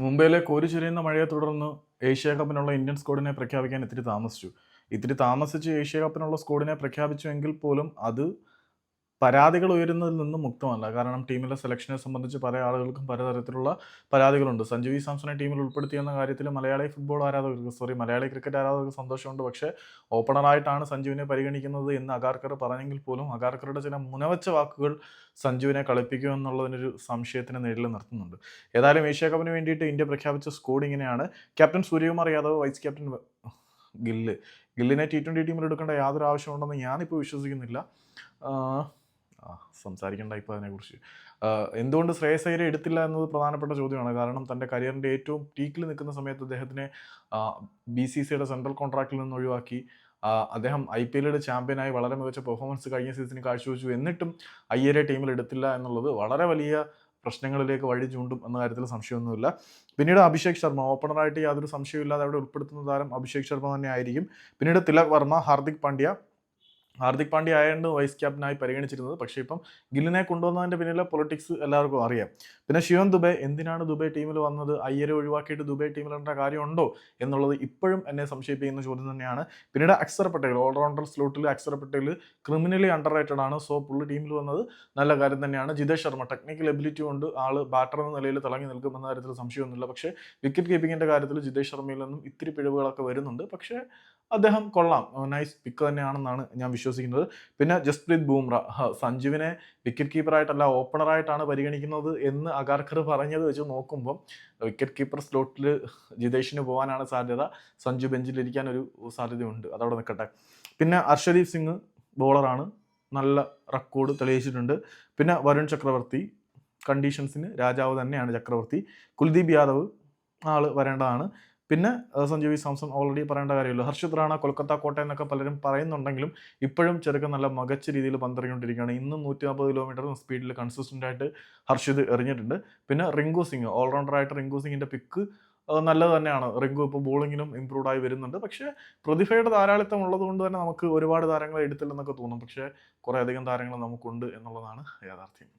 മുംബൈയിലെ കോരിച്ചൊരിയുന്ന മഴയെ തുടർന്ന് ഏഷ്യ കപ്പിനുള്ള ഇന്ത്യൻ സ്ക്വാഡിനെ പ്രഖ്യാപിക്കാൻ ഇത്തിരി താമസിച്ചു. ഇത്തിരി താമസിച്ച് ഏഷ്യ കപ്പിനുള്ള സ്ക്വാഡിനെ പ്രഖ്യാപിച്ചുവെങ്കിൽ പോലും അത് പരാതികൾ ഉയരുന്നതിൽ നിന്നും മുക്തമല്ല. കാരണം ടീമിലെ സെലക്ഷനെ സംബന്ധിച്ച് പല ആളുകൾക്കും പലതരത്തിലുള്ള പരാതികളുണ്ട്. സഞ്ജു വി സാംസണെ ടീമിൽ ഉൾപ്പെടുത്തിയെന്ന കാര്യത്തിൽ മലയാളി ഫുട്ബോൾ ആരാധകർക്ക് സോറി മലയാളി ക്രിക്കറ്റ് ആരാധകർക്ക് സന്തോഷമുണ്ട്. പക്ഷേ ഓപ്പണറായിട്ടാണ് സഞ്ജുവിനെ പരിഗണിക്കുന്നത് എന്ന് അഗാർക്കർ പറഞ്ഞെങ്കിൽ പോലും അഗാർക്കറുടെ ചില മുനവച്ച വാക്കുകൾ സഞ്ജുവിനെ കളിപ്പിക്കും എന്നുള്ളതിനൊരു സംശയത്തിന് നേരിൽ നിർത്തുന്നുണ്ട്. ഏതായാലും ഏഷ്യ കപ്പിന് വേണ്ടിയിട്ട് ഇന്ത്യ പ്രഖ്യാപിച്ച സ്കോഡ് ഇങ്ങനെയാണ്. Captain Suryakumar Yadav vice captain Gill. ഗില്ലിനെ T twenty ടീമിൽ എടുക്കേണ്ട യാതൊരു ആവശ്യമുണ്ടെന്ന് ഞാനിപ്പോൾ വിശ്വസിക്കുന്നില്ല. സംസാരിക്കണ്ട ഇപ്പോൾ അതിനെക്കുറിച്ച്. എന്തുകൊണ്ട് ശ്രേയസ് എടുത്തില്ല എന്നത് പ്രധാനപ്പെട്ട ചോദ്യമാണ്. കാരണം തന്റെ കരിയറിന്റെ ഏറ്റവും പീക്കിൽ നിൽക്കുന്ന സമയത്ത് അദ്ദേഹത്തിനെ ബി സി സിയുടെ സെൻട്രൽ കോൺട്രാക്റ്റിൽ നിന്ന് ഒഴിവാക്കി. അദ്ദേഹം ഐ പി എല്ലിയുടെ ചാമ്പ്യനായി വളരെ മികച്ച പെർഫോമൻസ് കഴിഞ്ഞ സീസണിൽ കാഴ്ചവെച്ചു. എന്നിട്ടും അയ്യരെ ടീമിൽ എടുത്തില്ല എന്നുള്ളത് വളരെ വലിയ പ്രശ്നങ്ങളിലേക്ക് വഴി ചൂണ്ടും എന്ന കാര്യത്തിൽ സംശയമൊന്നുമില്ല. പിന്നീട് അഭിഷേക് ശർമ്മ ഓപ്പണറായിട്ട് യാതൊരു സംശയമില്ലാതെ അവിടെ ഉൾപ്പെടുത്തുന്ന താരം അഭിഷേക് ശർമ്മ തന്നെ ആയിരിക്കും. പിന്നീട് തിലക് വർമ്മ ഹാർദിക് പാണ്ഡ്യ ഹാർദിക് പാണ്ഡ്യ ആയതുകൊണ്ട് വൈസ് ക്യാപ്റ്റനായി പരിഗണിച്ചിരുന്നത്. പക്ഷേ ഇപ്പം ഗില്ലിനെ കൊണ്ടുവന്നതിന്റെ പിന്നിലെ പൊളിറ്റിക്സ് എല്ലാവർക്കും അറിയാം. പിന്നെ ശിവൻ ദുബെ എന്തിനാണ് ദുബൈ ടീമിൽ വന്നത്? അയ്യരെ ഒഴിവാക്കിയിട്ട് ദുബൈ ടീമിലിടേണ്ട കാര്യമുണ്ടോ എന്നുള്ളത് ഇപ്പോഴും എന്നെ സംശയിപ്പിക്കുന്ന ചോദ്യം തന്നെയാണ്. പിന്നീട് Axar Patel allrounder സ്ലോട്ടിൽ Axar Patel criminally under rated. So പുള്ളി ടീമിൽ വന്നത് നല്ല കാര്യം തന്നെയാണ്. ജിതേഷ് ശർമ്മ ടെക്നിക്കൽ എബിലിറ്റി കൊണ്ട് ആൾ ബാറ്റർ എന്ന നിലയിൽ തിളങ്ങി നിൽക്കുമെന്ന കാര്യത്തിൽ സംശയമൊന്നുമില്ല. പക്ഷേ വിക്കറ്റ് കീപ്പിങ്ങിന്റെ കാര്യത്തിൽ ജിതേഷ് ശർമ്മയിൽ നിന്നും ഇത്തിരി പിഴവുകളൊക്കെ വരുന്നുണ്ട്. പക്ഷേ അദ്ദേഹം കൊള്ളാം. നൈസ് പിക്ക് തന്നെയാണെന്നാണ് ഞാൻ വിശ്വസിക്കുന്നത് പിന്നെ ജസ്പ്രീത് ബൂംറ സഞ്ജുവിനെ വിക്കറ്റ് കീപ്പറായിട്ടല്ല ഓപ്പണറായിട്ടാണ് പരിഗണിക്കുന്നത് എന്ന് അഗാർക്കർ പറഞ്ഞത് വെച്ച് നോക്കുമ്പം വിക്കറ്റ് കീപ്പർ സ്ലോട്ടിൽ ജിതേഷിന് പോകാനാണ് സാധ്യത. സഞ്ജു ബെഞ്ചിലിരിക്കാൻ ഒരു സാധ്യതയുണ്ട്. അതവിടെ നിൽക്കട്ടെ. പിന്നെ അർഷദീപ് സിംഗ് ബോളറാണ് നല്ല റെക്കോർഡ് തെളിയിച്ചിട്ടുണ്ട്. പിന്നെ വരുൺ ചക്രവർത്തി കണ്ടീഷൻസിന് രാജാവ് തന്നെയാണ് ചക്രവർത്തി. കുൽദീപ് യാദവ് ആൾ വരേണ്ടതാണ്. പിന്നെ സഞ്ജു വി. സാംസൺ ഓൾറെഡി പറയേണ്ട കാര്യമില്ല. ഹർഷിത് റാണ കൊൽക്കത്ത കോട്ട എന്നൊക്കെ പലരും പറയുന്നുണ്ടെങ്കിലും ഇപ്പോഴും ചെറുക്കൻ നല്ല മികച്ച രീതിയിൽ പന്തെറിഞ്ഞുകൊണ്ടിരിക്കുകയാണ്. ഇന്നും നൂറ്റി നാൽപ്പത് കിലോമീറ്റർ സ്പീഡിൽ കൺസിസ്റ്റന്റ് ആയിട്ട് ഹർഷിത് എറിഞ്ഞിട്ടുണ്ട്. പിന്നെ റിങ്കു സിംഗ് ഓൾറൗണ്ടറായിട്ട് റിങ്കു സിംഗിന്റെ പിക്ക് നല്ലത് തന്നെയാണ്. റിങ്കു ഇപ്പോൾ ബോളിങ്ങിനും ഇമ്പ്രൂവ് ആയി വരുന്നുണ്ട്. പക്ഷേ പ്രതിഭയുടെ ധാരാളിത്തം ഉള്ളത് കൊണ്ട് തന്നെ നമുക്ക് ഒരുപാട് താരങ്ങളെ എടുത്തില്ലെന്നൊക്കെ തോന്നും. പക്ഷേ കുറേ അധികം താരങ്ങൾ നമുക്കുണ്ട് എന്നുള്ളതാണ് യാഥാർത്ഥ്യം.